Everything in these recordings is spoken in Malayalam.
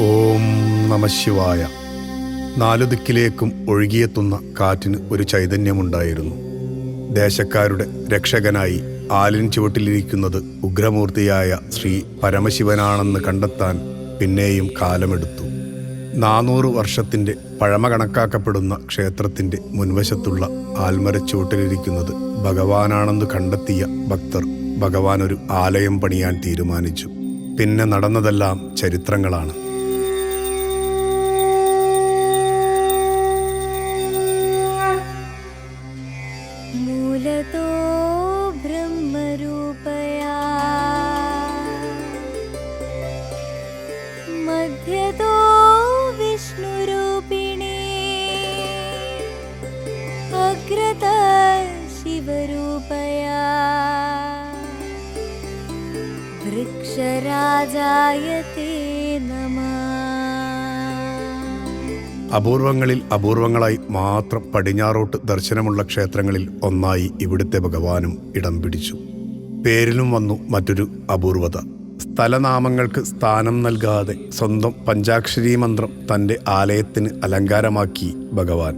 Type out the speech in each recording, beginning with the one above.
ഓം നമ ശിവായ. നാലു ദിക്കിലേക്കും ഒഴുകിയെത്തുന്ന കാറ്റിന് ഒരു ചൈതന്യമുണ്ടായിരുന്നു. ദേശക്കാരുടെ രക്ഷകനായി ആലിൻ ചുവട്ടിലിരിക്കുന്നത് ഉഗ്രമൂർത്തിയായ ശ്രീ പരമശിവനാണെന്ന് കണ്ടെത്താൻ പിന്നെയും കാലമെടുത്തു. നാനൂറ് വർഷത്തിന്റെ പഴമ കണക്കാക്കപ്പെടുന്ന ക്ഷേത്രത്തിന്റെ മുൻവശത്തുള്ള ആൽമരച്ചുവട്ടിലിരിക്കുന്നത് ഭഗവാനാണെന്ന് കണ്ടെത്തിയ ഭക്തർ ഭഗവാൻ ഒരു ആലയം പണിയാൻ തീരുമാനിച്ചു. പിന്നെ നടന്നതെല്ലാം ചരിത്രങ്ങളാണ്. मध्यतो विष्णुरूपिणी अग्रता शिवरूपया वृक्षराजाय ते नमः അപൂർവങ്ങളിൽ അപൂർവങ്ങളായി മാത്രം പടിഞ്ഞാറോട്ട് ദർശനമുള്ള ക്ഷേത്രങ്ങളിൽ ഒന്നായി ഇവിടുത്തെ ഭഗവാനും ഇടം പിടിച്ചു പേരിലും വന്നു മറ്റൊരു അപൂർവത സ്ഥലനാമങ്ങൾക്ക് സ്ഥാനം നൽകാതെ സ്വന്തം പഞ്ചാക്ഷരി മന്ത്രം തന്റെ ആലയത്തിന് അലങ്കാരമാക്കി ഭഗവാൻ.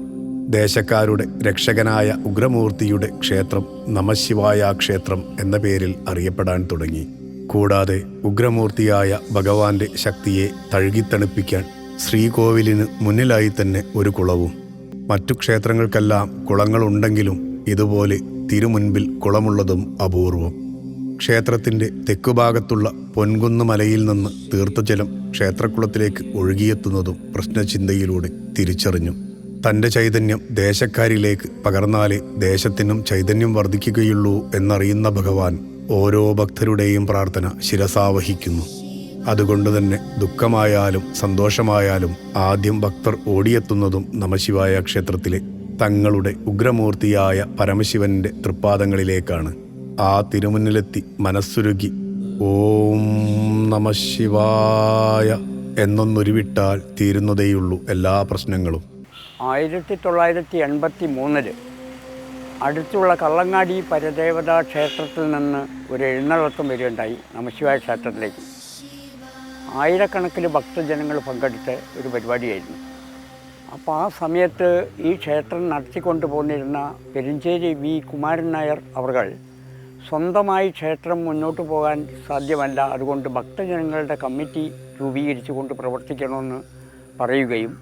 ദേശക്കാരുടെ രക്ഷകനായ ഉഗ്രമൂർത്തിയുടെ ക്ഷേത്രം നമശിവായ ക്ഷേത്രം എന്ന പേരിൽ അറിയപ്പെടാൻ തുടങ്ങി. കൂടാതെ ഉഗ്രമൂർത്തിയായ ഭഗവാന്റെ ശക്തിയെ തഴുകിത്തണുപ്പിക്കാൻ ശ്രീകോവിലിന് മുന്നിലായി തന്നെ ഒരു കുളവും. മറ്റു ക്ഷേത്രങ്ങൾക്കെല്ലാം കുളങ്ങളുണ്ടെങ്കിലും ഇതുപോലെ തിരുമുൻപിൽ കുളമുള്ളതും അപൂർവം. ക്ഷേത്രത്തിന്റെ തെക്കുഭാഗത്തുള്ള പൊൻകുന്ന് മലയിൽ നിന്ന് തീർത്ഥജലം ക്ഷേത്രക്കുളത്തിലേക്ക് ഒഴുകിയെത്തുന്നതും പ്രശ്നചിന്തയിലൂടെ തിരിച്ചറിഞ്ഞു. തന്റെ ചൈതന്യം ദേശക്കാരിലേക്ക് പകർന്നാലേ ദേശത്തിനും ചൈതന്യം വർദ്ധിക്കുകയുള്ളൂ എന്നറിയുന്ന ഭഗവാൻ ഓരോ ഭക്തരുടെയും പ്രാർത്ഥന ശിരസാവഹിക്കുന്നു. അതുകൊണ്ട് തന്നെ ദുഃഖമായാലും സന്തോഷമായാലും ആദ്യം ഭക്തർ ഓടിയെത്തുന്നതും നമശിവായ ക്ഷേത്രത്തിലെ തങ്ങളുടെ ഉഗ്രമൂർത്തിയായ പരമശിവന്റെ തൃപ്പാദങ്ങളിലേക്കാണ്. ആ തിരുമുന്നിലെത്തി മനസ്സുരുകി. ഓം നമ ശിവായ എന്നൊന്നുരുവിട്ടാൽ തീരുന്നതേയുള്ളൂ എല്ലാ പ്രശ്നങ്ങളും. ആയിരത്തി തൊള്ളായിരത്തി എൺപത്തി മൂന്നിൽ അടുത്തുള്ള കള്ളങ്ങാടി പരദേവതാ ക്ഷേത്രത്തിൽ നിന്ന് ഒരു എഴുന്നള്ളക്കം വരികയുണ്ടായി നമശിവായ ക്ഷേത്രത്തിലേക്ക്. ആയിരക്കണക്കിന് ഭക്തജനങ്ങൾ പങ്കെടുത്ത ഒരു പരിപാടിയായിരുന്നു. അപ്പോൾ ആ സമയത്ത് ഈ ക്ഷേത്രം നടത്തിക്കൊണ്ടു പോന്നിരുന്ന പെരിഞ്ചേരി വി കുമാരൻ നായർ അവർ സ്വന്തമായി ക്ഷേത്രം മുന്നോട്ട് പോകാൻ സാധ്യമല്ല. അതുകൊണ്ട് ഭക്തജനങ്ങളുടെ കമ്മിറ്റി രൂപീകരിച്ചുകൊണ്ട് പ്രവർത്തിക്കണമെന്ന് പറയുകയും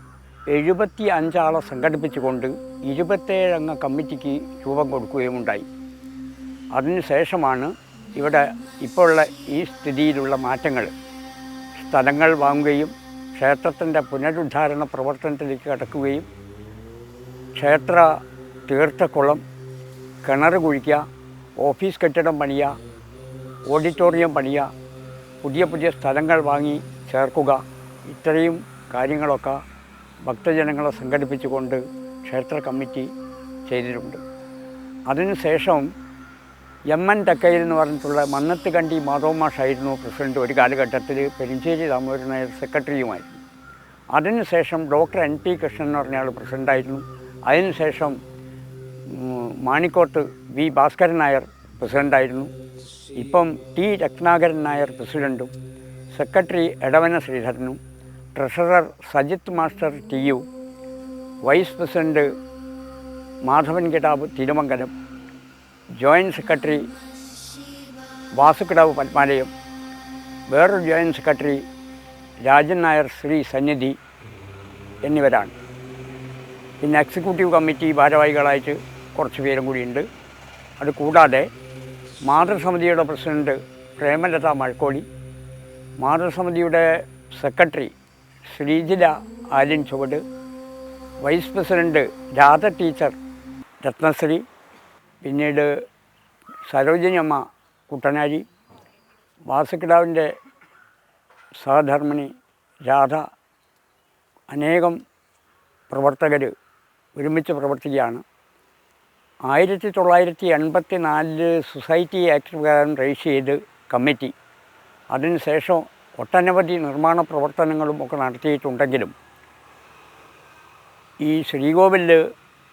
എഴുപത്തി അഞ്ചാളെ സംഘടിപ്പിച്ചുകൊണ്ട് ഇരുപത്തേഴംഗ കമ്മിറ്റിക്ക് രൂപം കൊടുക്കുകയും ഉണ്ടായി. അതിനുശേഷമാണ് ഇവിടെ ഇപ്പോഴുള്ള ഈ സ്ഥിതിയിലുള്ള മാറ്റങ്ങൾ. സ്ഥലങ്ങൾ വാങ്ങുകയും ക്ഷേത്രത്തിന്റെ പുനരുദ്ധാരണ പ്രവർത്തനത്തിലേക്ക് കടക്കുകയും ക്ഷേത്ര തീർത്ഥക്കുളം കിണർ കുഴിക്കുക ഓഫീസ് കെട്ടിടം പണിയുക ഓഡിറ്റോറിയം പണിയുക പുതിയ പുതിയ സ്ഥലങ്ങൾ വാങ്ങി ചേർക്കുക. ഇത്രയും കാര്യങ്ങളൊക്കെ ഭക്തജനങ്ങളെ സംഘടിപ്പിച്ചുകൊണ്ട് ക്ഷേത്ര കമ്മിറ്റി ചെയ്തിട്ടുണ്ട്. അതിനുശേഷം എം എൻ തക്കയിൽ എന്ന് പറഞ്ഞിട്ടുള്ള മന്നത്ത് കണ്ടി മാധവ് മാഷായിരുന്നു പ്രസിഡന്റ് ഒരു കാലഘട്ടത്തിൽ പെരിഞ്ചേരി ദാമോദരൻ നായർ സെക്രട്ടറിയുമായിരുന്നു. അതിനുശേഷം ഡോക്ടർ എൻ പി കൃഷ്ണൻ എന്ന് പറഞ്ഞയാൾ പ്രസിഡന്റായിരുന്നു അതിനുശേഷം മാണിക്കോട്ട് വി ഭാസ്കരൻ നായർ പ്രസിഡന്റായിരുന്നു ഇപ്പം ടി രത്നാകരൻ നായർ പ്രസിഡന്റും secretary Edavana ശ്രീധരനും treasurer Sajith master T U vice president Madhavan Kidavu Thirumangalam joint secretary Vasukidavu Padmalayam വേറൊരു ജോയിന്റ് സെക്രട്ടറി രാജൻ നായർ ശ്രീ സന്നിധി എന്നിവരാണ്. പിന്നെ എക്സിക്യൂട്ടീവ് കമ്മിറ്റി ഭാരവാഹികളായിട്ട് കുറച്ച് പേരും കൂടിയുണ്ട്. അത് കൂടാതെ മാതൃസമിതിയുടെ പ്രസിഡന്റ് പ്രേമലത മഴക്കോടി മാതൃസമിതിയുടെ സെക്രട്ടറി ശ്രീജില ആര്യൻ ചുവട് vice president Radha teacher Ratnasree പിന്നീട് സരോജിനിയമ്മ കുട്ടനാരി വാസുക്കിടാവിന്റെ സഹധർമ്മിണി രാധ അനേകം പ്രവർത്തകർ ഒരുമിച്ച് പ്രവർത്തിക്കുകയാണ്. ആയിരത്തി തൊള്ളായിരത്തി എൺപത്തി നാലിൽ സൊസൈറ്റി ആക്ട് പ്രകാരം രജിസ്റ്റർ ചെയ്ത് കമ്മിറ്റി അതിനുശേഷം ഒട്ടനവധി നിർമ്മാണ പ്രവർത്തനങ്ങളും ഒക്കെ നടത്തിയിട്ടുണ്ടെങ്കിലും ഈ ശ്രീകോവിലിൽ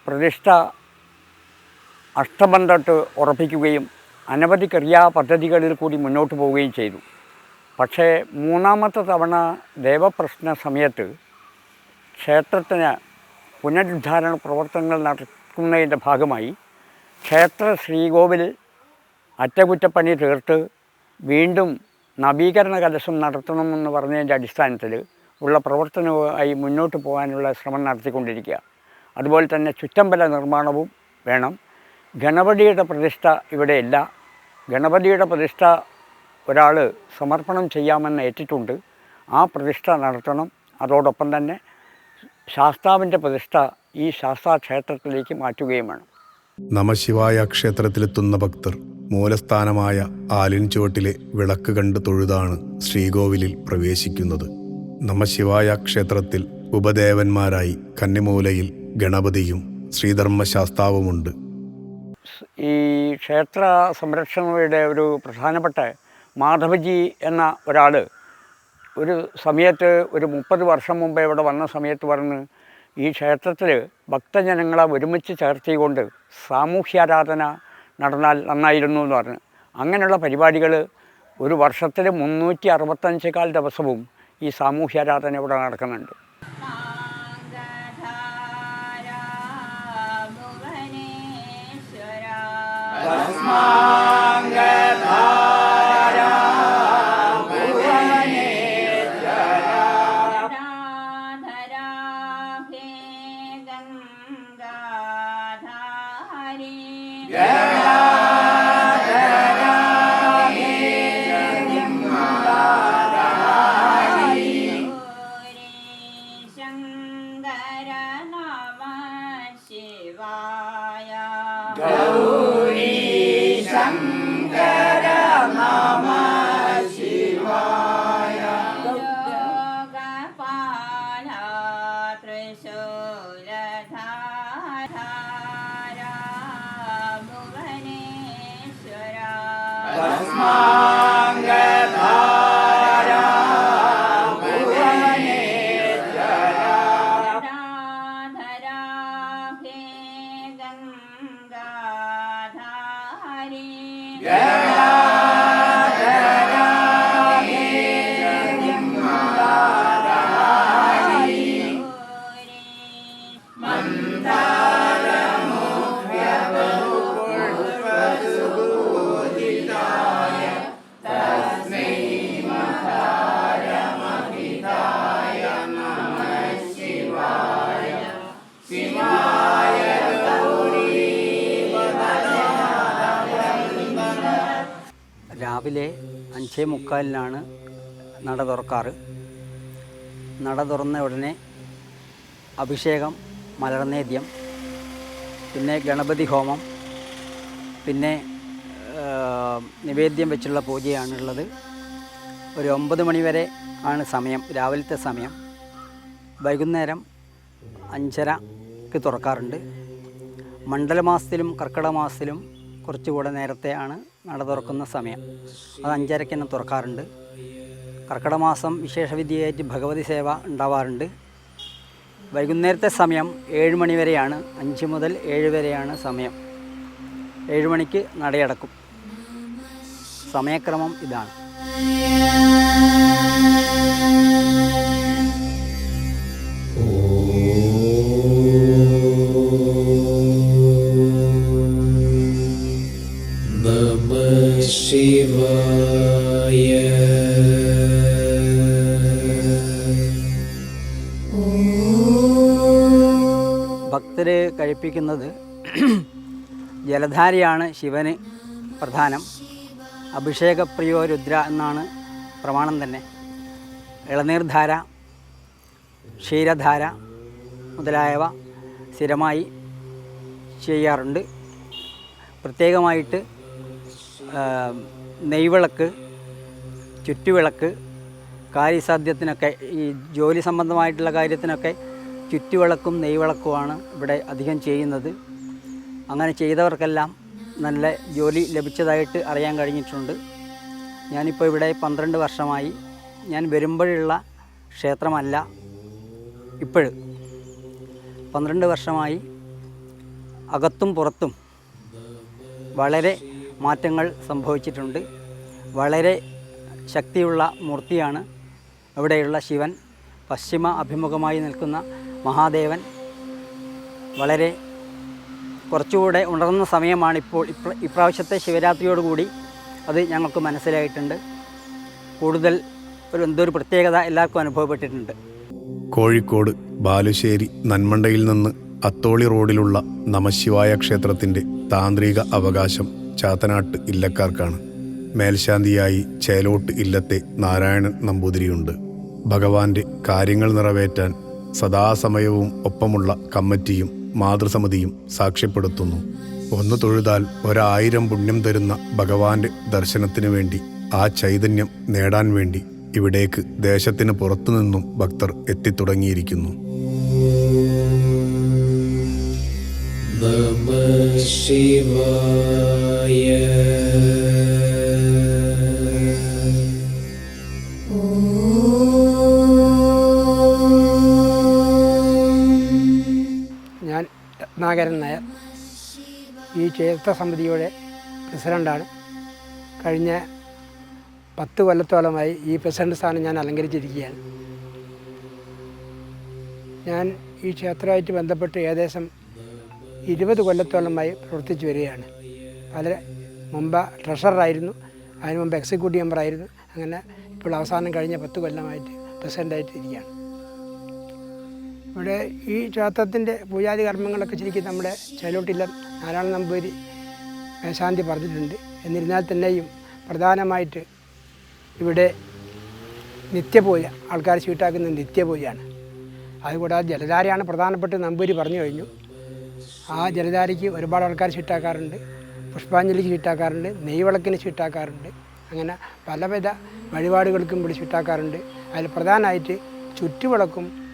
പ്രതിഷ്ഠ അഷ്ടബന്ധട്ട് ഉറപ്പിക്കുകയും അനവധി ക്രിയാപദ്ധതികളിൽ കൂടി മുന്നോട്ട് പോവുകയും ചെയ്തു. പക്ഷേ മൂന്നാമത്തെ തവണ ദേവപ്രശ്ന സമയത്ത് ക്ഷേത്രത്തിന് പുനരുദ്ധാരണ പ്രവർത്തനങ്ങൾ നടക്കുന്നതിന്റെ ഭാഗമായി ക്ഷേത്ര ശ്രീകോവിൽ അറ്റകുറ്റപ്പണി തീർത്ത് വീണ്ടും നവീകരണ കലശം നടത്തണമെന്ന് പറഞ്ഞതിന്റെ അടിസ്ഥാനത്തിൽ ഉള്ള പ്രവർത്തനവുമായി മുന്നോട്ട് പോകാനുള്ള ശ്രമം നടത്തിക്കൊണ്ടിരിക്കുക. അതുപോലെ തന്നെ ചുറ്റമ്പല നിർമ്മാണവും വേണം. ഗണപതിയുടെ പ്രതിഷ്ഠ ഇവിടെയില്ല. ഗണപതിയുടെ പ്രതിഷ്ഠ ഒരാൾ സമർപ്പണം ചെയ്യാമെന്ന് ഏറ്റിട്ടുണ്ട്. ആ പ്രതിഷ്ഠ നടത്തണം. അതോടൊപ്പം തന്നെ ശാസ്താവിന്റെ പ്രതിഷ്ഠ ഈ ശാസ്താ ക്ഷേത്രത്തിലേക്ക് മാറ്റുകയും വേണം. നമശിവായ ക്ഷേത്രത്തിലെത്തുന്ന ഭക്തർ മൂലസ്ഥാനമായ ആലിൻ ചുവട്ടിലെ വിളക്ക് കണ്ട് തൊഴുതാണ് ശ്രീകോവിലിൽ പ്രവേശിക്കുന്നത്. നമശിവായ ക്ഷേത്രത്തിൽ ഉപദേവന്മാരായി കന്നിമൂലയിൽ ഗണപതിയും ശ്രീധർമ്മശാസ്താവുമുണ്ട്. ഈ ക്ഷേത്ര സംരക്ഷണയുടെ ഒരു പ്രധാനപ്പെട്ട മാധവജി എന്ന ഒരാൾ ഒരു സമയത്ത് ഒരു മുപ്പത് വർഷം മുമ്പ് ഇവിടെ വന്ന സമയത്ത് പറഞ്ഞ് ഈ ക്ഷേത്രത്തിൽ ഭക്തജനങ്ങളെ ഒരുമിച്ച് ചേർത്തിക്കൊണ്ട് സാമൂഹ്യാരാധന നടന്നാൽ നന്നായിരുന്നു എന്ന് പറഞ്ഞു. അങ്ങനെയുള്ള പരിപാടികൾ ഒരു വർഷത്തിൽ മുന്നൂറ്റി അറുപത്തഞ്ച് കാൽ ദിവസവും ഈ സാമൂഹ്യാരാധന ഇവിടെ നടക്കുന്നുണ്ട്. മാംഗധാരാ അഞ്ചേ മുക്കാലിനാണ് നട തുറക്കാറ്. നട തുറന്ന ഉടനെ അഭിഷേകം മലർനേദ്യം പിന്നെ ഗണപതി ഹോമം പിന്നെ നിവേദ്യം വെച്ചുള്ള പൂജയാണുള്ളത്. ഒരു ഒമ്പത് മണിവരെ ആണ് സമയം രാവിലത്തെ സമയം. വൈകുന്നേരം അഞ്ചരക്ക് തുറക്കാറുണ്ട്. മണ്ഡലമാസത്തിലും കർക്കിടക മാസത്തിലും കുറച്ചുകൂടെ നേരത്തെയാണ് നട തുറക്കുന്ന സമയം. അത് അഞ്ചരയ്ക്ക് തന്നെ തുറക്കാറുണ്ട്. കർക്കിടക മാസം വിശേഷവിദ്യയായിട്ട് ഭഗവതി സേവ ഉണ്ടാവാറുണ്ട്. വൈകുന്നേരത്തെ സമയം ഏഴ് മണി വരെയാണ്. അഞ്ച് മുതൽ ഏഴ് വരെയാണ് സമയം. ഏഴ് മണിക്ക് നടയടക്കും. സമയക്രമം ഇതാണ്. ഭക്തർ കഴിപ്പിക്കുന്നത് ജലധാരയാണ് ശിവന് പ്രധാനം. അഭിഷേകപ്രിയോ രുദ്ര എന്നാണ് പ്രമാണം തന്നെ. ഇളനീർധാര ക്ഷീരധാര മുതലായവ സ്ഥിരമായി ചെയ്യാറുണ്ട്. പ്രത്യേകമായിട്ട് നെയ്വിളക്ക് ചുറ്റുവിളക്ക് കാര്യസാധ്യത്തിനൊക്കെ ഈ ജോലി സംബന്ധമായിട്ടുള്ള കാര്യത്തിനൊക്കെ ചുറ്റുവിളക്കും നെയ്വിളക്കുമാണ് ഇവിടെ അധികം ചെയ്യുന്നത്. അങ്ങനെ ചെയ്തവർക്കെല്ലാം നല്ല ജോലി ലഭിച്ചതായിട്ട് അറിയാൻ കഴിഞ്ഞിട്ടുണ്ട്. ഞാനിപ്പോൾ ഇവിടെ പന്ത്രണ്ട് വർഷമായി. ഞാൻ വരുമ്പോഴുള്ള ക്ഷേത്രമല്ല ഇപ്പോഴും. പന്ത്രണ്ട് വർഷമായി അകത്തും പുറത്തും വളരെ മാറ്റങ്ങൾ സംഭവിച്ചിട്ടുണ്ട്. വളരെ ശക്തിയുള്ള മൂർത്തിയാണ് അവിടെയുള്ള ശിവൻ. പശ്ചിമ അഭിമുഖമായി നിൽക്കുന്ന മഹാദേവൻ വളരെ കുറച്ചുകൂടെ ഉണർന്ന സമയമാണ് ഇപ്പോൾ ഇപ്ര ഇപ്രാവശ്യത്തെ ശിവരാത്രിയോടുകൂടി അത് ഞങ്ങൾക്ക് മനസ്സിലായിട്ടുണ്ട്. കൂടുതൽ ഒരു എന്തൊരു പ്രത്യേകത എല്ലാവർക്കും അനുഭവപ്പെട്ടിട്ടുണ്ട്. കോഴിക്കോട് ബാലുശ്ശേരി നന്മണ്ടയിൽ നിന്ന് അത്തോളി റോഡിലുള്ള നമശിവായ ക്ഷേത്രത്തിന്റെ താന്ത്രിക അവകാശം ചാത്തനാട്ട് ഇല്ലക്കാർക്കാണ്. മേൽശാന്തിയായി ചേലോട്ട് ഇല്ലത്തെ നാരായണൻ നമ്പൂതിരിയുണ്ട്. ഭഗവാന്റെ കാര്യങ്ങൾ നിറവേറ്റാൻ സദാസമയവും ഒപ്പമുള്ള കമ്മിറ്റിയും മാതൃസമിതിയും സാക്ഷ്യപ്പെടുത്തുന്നു. ഒന്ന് തൊഴുതാൽ ഒരായിരം പുണ്യം തരുന്ന ഭഗവാന്റെ ദർശനത്തിനു വേണ്ടി ആ ചൈതന്യം നേടാൻ വേണ്ടി ഇവിടേക്ക് ദേശത്തിന് പുറത്തുനിന്നും ഭക്തർ എത്തിത്തുടങ്ങിയിരിക്കുന്നു. നമ ശിവായ. രത്നാകരൻ നായർ. ഈ ക്ഷേത്ര സമിതിയുടെ പ്രസിഡന്റാണ് കഴിഞ്ഞ പത്ത് കൊല്ലത്തോളമായി ഈ പ്രസിഡന്റ് സ്ഥാനം ഞാൻ അലങ്കരിച്ചിരിക്കുകയാണ്. ഞാൻ ഈ ക്ഷേത്രമായിട്ട് ബന്ധപ്പെട്ട് ഏകദേശം ഇരുപത് കൊല്ലത്തോളമായി പ്രവർത്തിച്ചു വരികയാണ്. പല മുമ്പ് ട്രഷററായിരുന്നു അതിന് മുമ്പ് എക്സിക്യൂട്ടീവ് മെമ്പറായിരുന്നു. അങ്ങനെ ഇപ്പോൾ അവസാനം കഴിഞ്ഞ പത്ത് കൊല്ലമായിട്ട് പ്രസിഡന്റായിട്ട് ഇരിക്കുകയാണ് ഇവിടെ ഈ ക്ഷേത്രത്തിന്റെ പൂജാതി കർമ്മങ്ങളൊക്കെ ശരിക്കും നമ്മുടെ ചേലോട്ടില്ല നാരായണ നമ്പൂരി മേശാന്തി പറഞ്ഞിട്ടുണ്ട്. എന്നിരുന്നാൽ തന്നെയും പ്രധാനമായിട്ട് ഇവിടെ നിത്യപൂജ ആൾക്കാർ ചീട്ടാക്കുന്ന നിത്യപൂജയാണ്. അതുകൂടാതെ ജലധാരയാണ് പ്രധാനപ്പെട്ട നമ്പൂരി പറഞ്ഞു കഴിഞ്ഞു. ആ ജലധാരയ്ക്ക് ഒരുപാട് ആൾക്കാർ ചീട്ടാക്കാറുണ്ട് പുഷ്പാഞ്ജലിക്ക് ചീട്ടാക്കാറുണ്ട് നെയ്വിളക്കിന് ചീട്ടാക്കാറുണ്ട് അങ്ങനെ പലവിധ വഴിപാടുകൾക്കും ഇവിടെ ചീട്ടാക്കാറുണ്ട് അതിൽ പ്രധാനമായിട്ട് ചുറ്റുവിളക്കും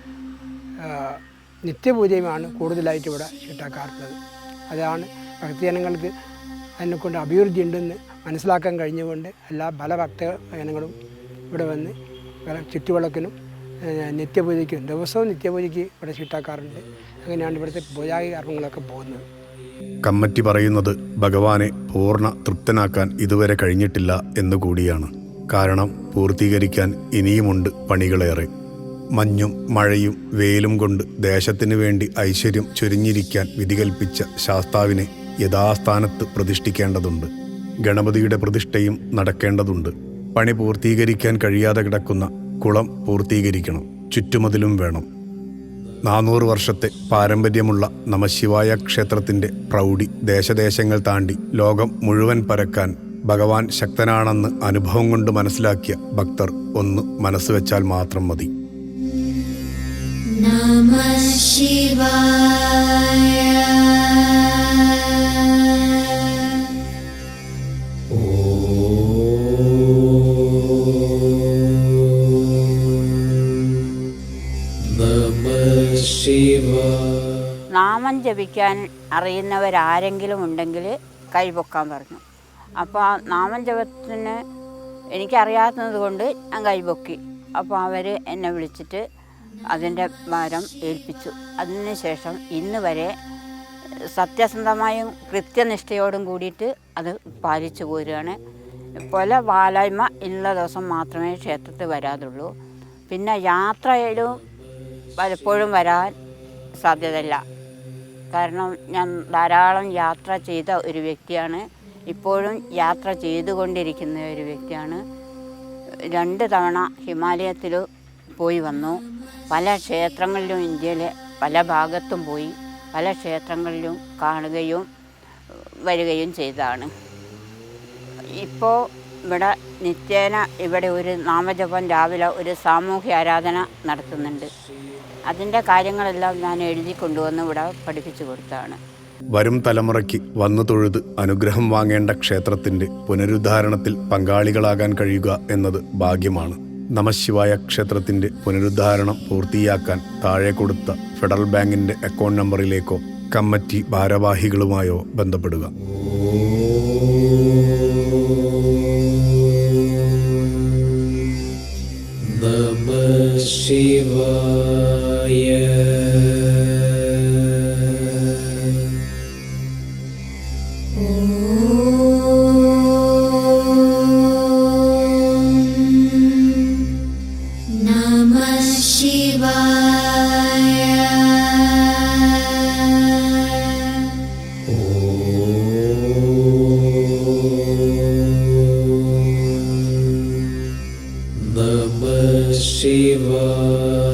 നിത്യപൂജയുമാണ് കൂടുതലായിട്ട് ഇവിടെ ചീട്ടാക്കാറുള്ളത് അതാണ് ഭക്തജനങ്ങൾക്ക് അതിനെക്കൊണ്ട് അഭിവൃദ്ധി ഉണ്ടെന്ന് മനസ്സിലാക്കാൻ കഴിഞ്ഞുകൊണ്ട് എല്ലാ പല ഭക്തജനങ്ങളും ഇവിടെ വന്ന് വിള- ചുറ്റുവിളക്കിനും നിത്യപൂജയ്ക്കും ദിവസവും നിത്യപൂജയ്ക്ക് ഇവിടെ ചീട്ടാക്കാറുണ്ട് അങ്ങനെയാണ് ഇവിടുത്തെ പൂജാകി കർമ്മങ്ങളൊക്കെ പോകുന്നത്. കമ്മറ്റി പറയുന്നത് ഭഗവാനെ പൂർണ തൃപ്തനാക്കാൻ ഇതുവരെ കഴിഞ്ഞിട്ടില്ല എന്നുകൂടിയാണ് കാരണം പൂർത്തീകരിക്കാൻ ഇനിയുമുണ്ട് പണികളേറെ. മഞ്ഞും മഴയും വെയിലും കൊണ്ട് ദേശത്തിനു വേണ്ടി ഐശ്വര്യം ചൊരിഞ്ഞിരിക്കാൻ വിധികൽപ്പിച്ച ശാസ്താവിനെ യഥാസ്ഥാനത്ത് പ്രതിഷ്ഠിക്കേണ്ടതുണ്ട്. ഗണപതിയുടെ പ്രതിഷ്ഠയും നടക്കേണ്ടതുണ്ട്. പണി പൂർത്തീകരിക്കാൻ കഴിയാതെ കിടക്കുന്ന കുളം പൂർത്തീകരിക്കണം. ചുറ്റുമതിലും വേണം. നാനൂറ് വർഷത്തെ പാരമ്പര്യമുള്ള നമശിവായ ക്ഷേത്രത്തിന്റെ പ്രൗഢി ദേശദേശങ്ങൾ താണ്ടി ലോകം മുഴുവൻ പരക്കാൻ ഭഗവാൻ ശക്തനാണെന്ന് അനുഭവം കൊണ്ട് മനസ്സിലാക്കിയ ഭക്തർ ഒന്ന് മനസ്സുവെച്ചാൽ മാത്രം മതി. നമ ജപിക്കാൻ അറിയുന്നവരാരെങ്കിലും ഉണ്ടെങ്കിൽ കൈപൊക്കാൻ പറഞ്ഞു. അപ്പോൾ ആ നാമം ജപത്തിന് എനിക്കറിയാത്തത് കൊണ്ട് ഞാൻ കൈപൊക്കി. അപ്പോൾ അവർ എന്നെ വിളിച്ചിട്ട് അതിന്റെ ഭാരം ഏൽപ്പിച്ചു. അതിനുശേഷം ഇന്ന് വരെ സത്യസന്ധമായും കൃത്യനിഷ്ഠയോടും കൂടിയിട്ട് അത് പാലിച്ചു പോരുകയാണ്. പല വാലായ്മ ഉള്ള ദിവസം മാത്രമേ ക്ഷേത്രത്തിൽ വരാതുള്ളൂ. പിന്നെ യാത്രയിലും പലപ്പോഴും വരാൻ സാധ്യതയില്ല. കാരണം ഞാൻ ധാരാളം യാത്ര ചെയ്ത ഒരു വ്യക്തിയാണ്. ഇപ്പോഴും യാത്ര ചെയ്തുകൊണ്ടിരിക്കുന്ന ഒരു വ്യക്തിയാണ്. രണ്ട് തവണ ഹിമാലയത്തിൽ പോയി വന്നു. പല ക്ഷേത്രങ്ങളിലും ഇന്ത്യയിലെ പല ഭാഗത്തും പോയി. പല ക്ഷേത്രങ്ങളിലും കാണുകയും വരികയും ചെയ്തതാണ്. ഇപ്പോൾ ഇവിടെ നിത്യേന ഇവിടെ ഒരു നാമജപം രാവിലെ ഒരു സാമൂഹ്യ ആരാധന നടത്തുന്നുണ്ട്. അതിന്റെ കാര്യങ്ങളെല്ലാം ഞാൻ എഴുതി കൊണ്ടുവന്ന് ഇവിടെ പഠിപ്പിച്ചു കൊടുത്താണ്. വരും തലമുറയ്ക്ക് വന്നു തൊഴുത് അനുഗ്രഹം വാങ്ങേണ്ട ക്ഷേത്രത്തിന്റെ പുനരുദ്ധാരണത്തിൽ പങ്കാളികളാകാൻ കഴിയുക എന്നത് ഭാഗ്യമാണ്. നമശിവായ ക്ഷേത്രത്തിന്റെ പുനരുദ്ധാരണം പൂർത്തിയാക്കാൻ താഴെ കൊടുത്ത ഫെഡറൽ ബാങ്കിന്റെ അക്കൗണ്ട് നമ്പറിലേക്കോ കമ്മിറ്റി ഭാരവാഹികളുമായോ ബന്ധപ്പെടുക. Shiva.